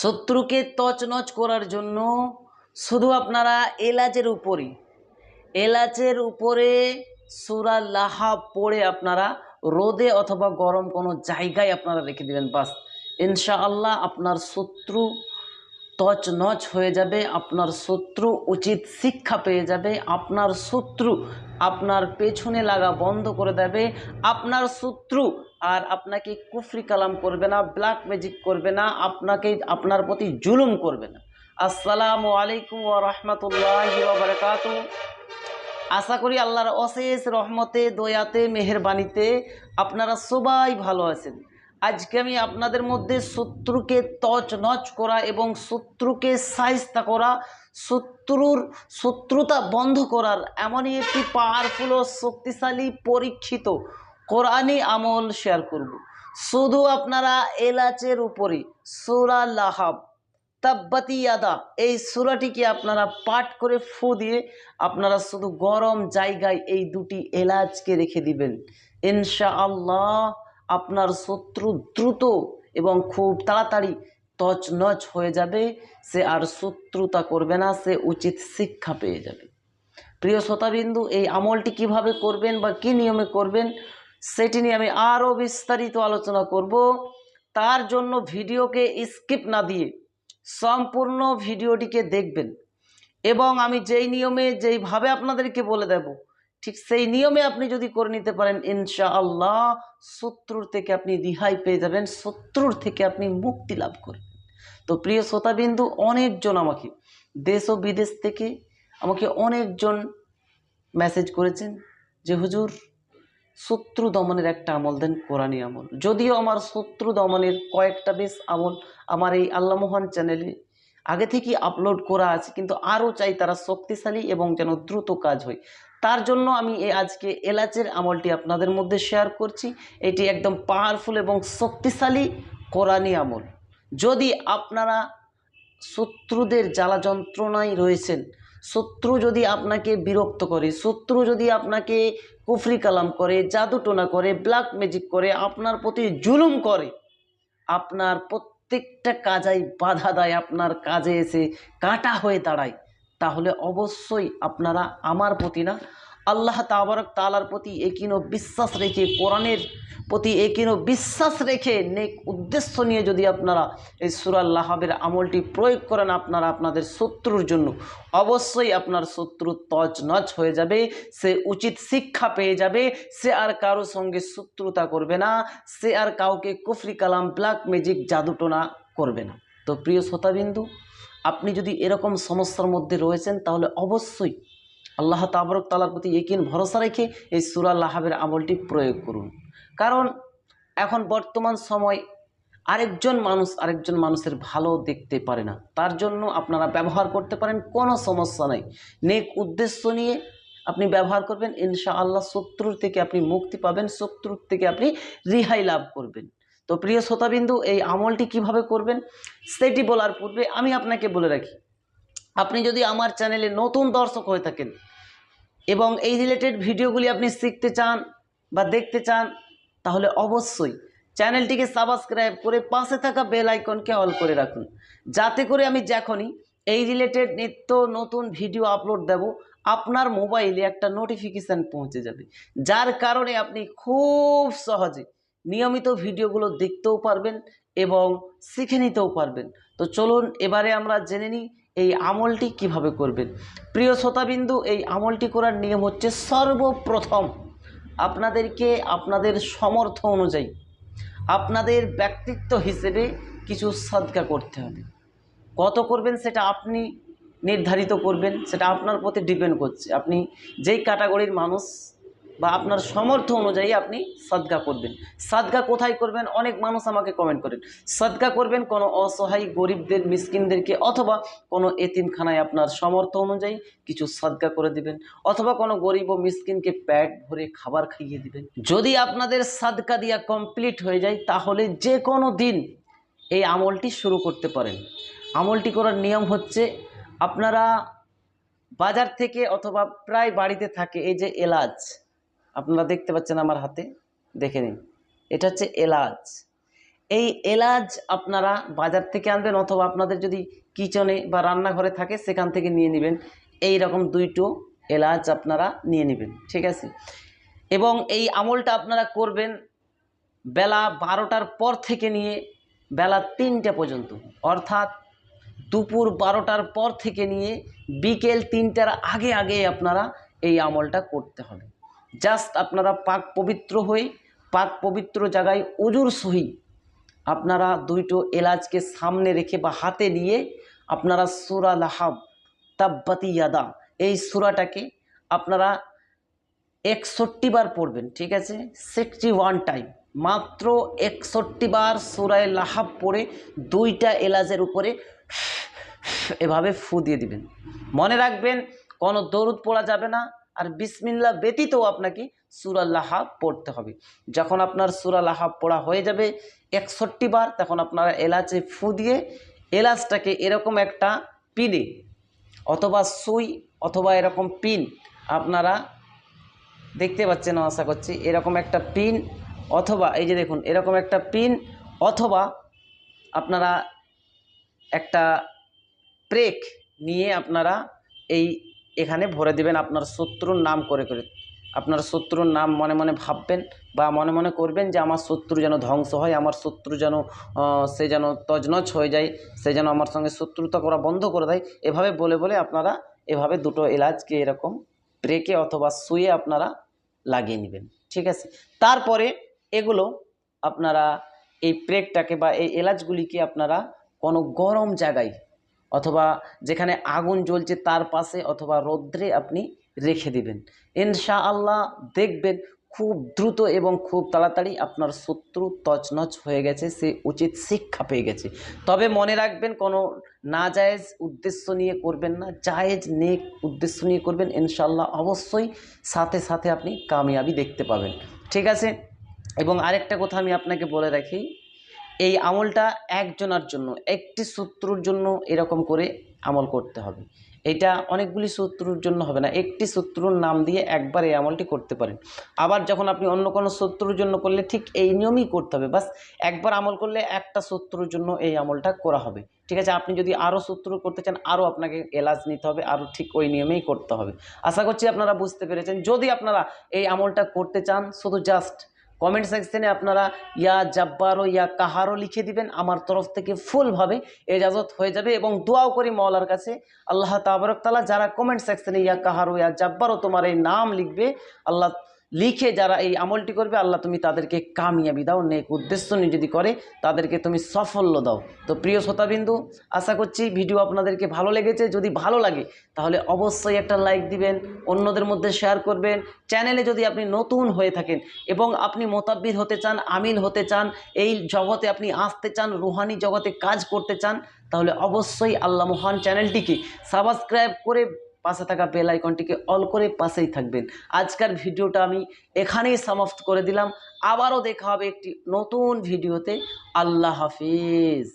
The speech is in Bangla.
শত্রুকে তছনছ করার জন্য শুধু আপনারা এলাচের উপরই, এলাচের উপরে সুরা লাহা পড়ে আপনারা রোদে অথবা গরম কোনো জায়গায় আপনারা রেখে দিবেন বাস। ইনশাআল্লাহ আপনার শত্রু তছনছ হয়ে যাবে, আপনার শত্রু উচিত শিক্ষা পেয়ে যাবে, আপনার শত্রু আপনার পেছনে লাগা বন্ধ করে দেবে, আপনার শত্রু আর আপনাকে কুফরি কালাম করবে না ব্ল্যাক ম্যাজিক করবে না, আপনাকে, আপনার প্রতি জুলুম করবে না। আসসালামু আলাইকুম ওয়া রাহমাতুল্লাহি আশা করি আল্লাহর অশেষ রহমতে, দয়াতে, মেহেরবানিতে আপনারা সবাই ভালো আছেন। আজকে আমি আপনাদের মধ্যে শত্রুকে তছ নচ করা এবং শত্রুকে সাহিস্তা করা, শত্রুর শত্রুতা বন্ধ করার এমনই একটি পাওয়ারফুল ও শক্তিশালী পরীক্ষিত কোরআনি আমল শেয়ার করব। শুধু আপনারা এলাচের উপরে সুরা লাহাব, তাব্বাতি ইয়াদা এই সুরাটিকে আপনারা পাঠ করে ফু দিয়ে আপনারা শুধু গরম জায়গায় এই দুটি এলাচকে রেখে দিবেন। ইনশাআল্লাহ আপনার শত্রু দ্রুত এবং খুব তাড়াতাড়ি তছনছ হয়ে যাবে। সে আর শত্রুতা করবে না, সে উচিত শিক্ষা পেয়ে যাবে। প্রিয় শ্রোতাবিন্দু, এই আমলটি কীভাবে করবেন বা কি নিয়মে করবেন, সেটি নিয়ে আমি আরও বিস্তারিত আলোচনা করব। তার জন্য ভিডিওকে স্কিপ না দিয়ে সম্পূর্ণ ভিডিওটিকে দেখবেন। এবং আমি যেই নিয়মে, যেইভাবে আপনাদেরকে বলে দেব ঠিক সেই নিয়মে আপনি যদি করে নিতে পারেন, ইনশাআল্লাহ শত্রুর থেকে আপনি রিহাই পেয়ে যাবেন, শত্রুর থেকে আপনি মুক্তি লাভ করবেন। তো প্রিয় শ্রোতাবিন্দু, অনেকজন আমাকে দেশ ও বিদেশ থেকে আমাকে অনেকজন মেসেজ করেছেন যে, হুজুর, শত্রু দমনের একটা আমল দেন, কোরআনী আমল। যদিও আমার শত্রু দমনের কয়েকটা বেশ আমল আমার এই আল্লাহ মোহন চ্যানেলে আগে থেকেই আপলোড করা আছে, কিন্তু আরও চাই তারা শক্তিশালী এবং যেন দ্রুত কাজ হয়। তার জন্য আমি আজকে এলাচের আমলটি আপনাদের মধ্যে শেয়ার করছি। এটি একদম পাওয়ারফুল এবং শক্তিশালী কোরআনী আমল। যদি আপনারা শত্রুদের জ্বালা যন্ত্রণায় রয়েছেন, শত্রু যদি আপনাকে বিরক্ত করে, শত্রু যদি আপনাকে কুফরি কালাম করে, জাদুটোনা করে ব্ল্যাক ম্যাজিক করে, আপনার প্রতি জুলুম করে, আপনার প্রত্যেকটা কাজাই বাধা দেয়, আপনার কাজে এসে কাটা হয়ে দাঁড়ায়। তাহলে অবশ্যই আপনারা আমার প্রতি না, আল্লাহ তাবারক তালার প্রতি একিনো বিশ্বাস রেখে, কোরআনের প্রতি একিনো বিশ্বাস রেখে নেক উদ্দেশ্য নিয়ে যদি আপনারা এই সুরাল লাহাবের আমলটি প্রয়োগ করেন আপনারা আপনাদের শত্রুর জন্য, অবশ্যই আপনার শত্রু তজ নচ হয়ে যাবে, সে উচিত শিক্ষা পেয়ে যাবে, সে আর কারও সঙ্গে শত্রুতা করবে না, সে আর কাউকে কুফরি কালাম ব্ল্যাক ম্যাজিক জাদুটোনা করবে না। তো প্রিয় শ্রোতাবিন্দু আপনি যদি এরকম সমস্যার মধ্যে রয়েছেন, তাহলে অবশ্যই আল্লাহ তাবরক তালার প্রতি একিন ভরসা রেখে এই সুরা লাহাবের আমলটি প্রয়োগ করুন। কারণ এখন বর্তমান সময় আরেকজন মানুষ আরেকজন মানুষের ভালো দেখতে পারে না। তার জন্য আপনারা ব্যবহার করতে পারেন, কোনো সমস্যা নাই। নেক উদ্দেশ্য নিয়ে আপনি ব্যবহার করবেন ইনশা আল্লাহ শত্রুর থেকে আপনি মুক্তি পাবেন, শত্রুর থেকে আপনি রিহাই লাভ করবেন। তো প্রিয় শ্রোতাবিন্দু, এই আমলটি কীভাবে করবেন সেটি বলার পূর্বে আমি আপনাকে বলে রাখি। আপনি যদি আমার চ্যানেলে নতুন দর্শক হয়ে থাকেন এবং এই রিলেটেড ভিডিওগুলি আপনি শিখতে চান বা দেখতে চান, তাহলে অবশ্যই চ্যানেলটিকে সাবস্ক্রাইব করে পাশে থাকা বেল আইকনকে অল করে রাখুন। যাতে করে আমি যখনই এই রিলেটেড নিত্য নতুন ভিডিও আপলোড দেব, আপনার মোবাইলে একটা নোটিফিকেশান পৌঁছে যাবে, যার কারণে আপনি খুব সহজে নিয়মিত ভিডিওগুলো দেখতেও পারবেন এবং শিখে নিতেও পারবেন। তো চলুন এবারে আমরা জেনে নিই এই আমলটি কীভাবে করবেন। প্রিয় শ্রোতাবিন্দু, এই আমলটি করার নিয়ম হচ্ছে সর্বপ্রথম আপনাদেরকে আপনাদের সমর্থ অনুযায়ী, আপনাদের ব্যক্তিত্ব হিসেবে কিছু সদকা করতে হবে। কত করবেন সেটা আপনি নির্ধারিত করবেন, সেটা আপনার প্রতি ডিপেন্ড করছে। আপনি যেই ক্যাটাগরির মানুষ বা আপনার সমর্থ অনুযায়ী আপনি সদকা করবেন। সদকা কোথায় করবেন? অনেক মানুষ আমাকে কমেন্ট করেন। সদকা করবেন কোনো অসহায় গরিবদের, মিসকিনদেরকে অথবা কোনো এতিমখানায় আপনার সমর্থ অনুযায়ী কিছু সদকা করে দিবেন। অথবা কোনো গরিব ও মিসকিনকে প্যাট ভরে খাবার খাইয়ে দিবেন। যদি আপনাদের সাদকা দিয়া কমপ্লিট হয়ে যায়, তাহলে যে কোনো দিন এই আমলটি শুরু করতে পারেন। আমলটি করার নিয়ম হচ্ছে, আপনারা বাজার থেকে অথবা প্রায় বাড়িতে থাকে এই যে এলাচ আপনারা দেখতে পাচ্ছেন আমার হাতে, দেখে নিন। এটা হচ্ছে এলাচ। এই এলাচ আপনারা বাজার থেকে আনবেন অথবা আপনাদের যদি কিচনে বা রান্নাঘরে থাকে, সেখান থেকে নিয়ে নেবেন। এই রকম দুইটো এলাচ আপনারা নিয়ে নেবেন, ঠিক আছে? এবং এই আমলটা আপনারা করবেন বেলা বারোটার পর থেকে নিয়ে বেলা তিনটে পর্যন্ত। অর্থাৎ দুপুর বারোটার পর থেকে নিয়ে বিকেল তিনটার আগে আগে আপনারা এই আমলটা করতে হবে। জাস্ট আপনারা পাক পবিত্র হয়ে পাক পবিত্র জায়গায় অজুর সহি, আপনারা দুইটো এলাচকে সামনে রেখে বা হাতে নিয়ে আপনারা সুরা লাহাব, তাব্বাতি ইয়াদা, এই সুরাটাকে আপনারা একষট্টি বার পড়বেন, ঠিক আছে? সিক্সটি ওয়ান টাইম মাত্র একষট্টি বার সুরায় লাহাব পড়ে দুইটা এলাচের উপরে এভাবে ফু দিয়ে দিবেন। মনে রাখবেন, কোনো দরুদ পড়া যাবে না আর বিসমিল্লা ব্যতীতও আপনাকে সুরা লাহাব পড়তে হবে। যখন আপনার সুরা লাহাব পড়া হয়ে যাবে একষট্টি বার, তখন আপনারা এলাচে ফু দিয়ে এলাচটাকে এরকম একটা পিনে অথবা সুই অথবা এরকম পিন আপনারা দেখতে পাচ্ছেন আশা করছি, এরকম একটা পিন অথবা, এই যে দেখুন, এরকম একটা পিন অথবা আপনারা একটা প্রেক নিয়ে আপনারা এই এখানে ভরে দিবেন আপনার শত্রুর নাম করে করে। আপনার শত্রুর নাম মনে মনে ভাববেন বা মনে মনে করবেন যে আমার শত্রু যেন ধ্বংস হয়, আমার শত্রু যেন সে যেন তজনজ হয়ে যায়, সে যেন আমার সঙ্গে শত্রুতা করা বন্ধ করে দেয়। এভাবে বলে বলে আপনারা এভাবে দুটো এলাচকে এরকম ব্রেকে অথবা শুয়ে আপনারা লাগিয়ে নেবেন। ঠিক আছে? তারপরে এগুলো আপনারা এই প্রেকটাকে বা এই এলাচগুলিকে আপনারা কোনো গরম জায়গায় অথবা যেখানে আগুন জ্বলছে তার পাশে অথবা রৌদ্রে আপনি রেখে দিবেন। ইনশা আল্লাহ দেখবেন খুব দ্রুত এবং খুব তাড়াতাড়ি আপনার শত্রু তছনছ হয়ে গেছে, সে উচিত শিক্ষা পেয়ে গেছে। তবে মনে রাখবেন কোনো না জায়েজ উদ্দেশ্য নিয়ে করবেন না, জায়েজ নেক উদ্দেশ্য নিয়ে করবেন ইনশাল্লাহ অবশ্যই সাথে সাথে আপনি কামিয়াবি দেখতে পাবেন। ঠিক আছে? এবং আরেকটা কথা আমি আপনাকে বলে রাখি এই আমলটা একজনার জন্য, একটি শত্রুর জন্য এরকম করে আমল করতে হবে। এটা অনেকগুলি শত্রুর জন্য হবে না, একটি শত্রুর নাম দিয়ে একবার এই আমলটি করতে পারেন। আবার যখন আপনি অন্য কোনো শত্রুর জন্য করলে ঠিক এই নিয়মই করতে হবে, বাস একবার আমল করলে একটা শত্রুর জন্য এই আমলটা করা হবে। ঠিক আছে, আপনি যদি আরও শত্রু করতে চান, আরও আপনাকে এলাজ নিতে হবে, আরও ঠিক ওই নিয়মেই করতে হবে। আশা করছি আপনারা বুঝতে পেরেছেন। যদি আপনারা এই আমলটা করতে চান, শুধু জাস্ট কমেন্ট সেকশনে আপনারা ইয়া জাব্বারো ইয়া কাহারও লিখে দিবেন, আমার তরফ থেকে ফুলভাবে এজাজত হয়ে যাবে এবং দোয়াও করি মওলার কাছে। আল্লাহ তাবারক তালা যারা কমেন্ট সেকশনে ইয়া কাহারো ইয়া জাব্বারও তোমার এই নাম লিখবে, আল্লাহ লিখে যারা এই আমলটি করবে, আল্লাহ তুমি তাদেরকে কামিয়াবি দাও, নেক উদ্দেশ্য নিয়ে যদি করে, তাদেরকে তুমি সাফল্য দাও। তো প্রিয় শ্রোতাবিন্দু, আশা করছি ভিডিও আপনাদেরকে ভালো লেগেছে। যদি ভালো লাগে, তাহলে অবশ্যই একটা লাইক দিবেন, অন্যদের মধ্যে শেয়ার করবেন। চ্যানেলে যদি আপনি নতুন হয়ে থাকেন এবং আপনি মোতাব্বির হতে চান, আমিল হতে চান, এই জগতে আপনি আসতে চান, রুহানি জগতে কাজ করতে চান, তাহলে অবশ্যই আল্লাহ মহান চ্যানেলটিকে সাবস্ক্রাইব করে পাশে থাকা বেল আইকনটিকে অল করে পাশেই থাকবেন। আজকের ভিডিওটা আমি এখানেই সমাপ্ত করে দিলাম। আবারও দেখা হবে একটি নতুন ভিডিওতে। আল্লাহ হাফিজ।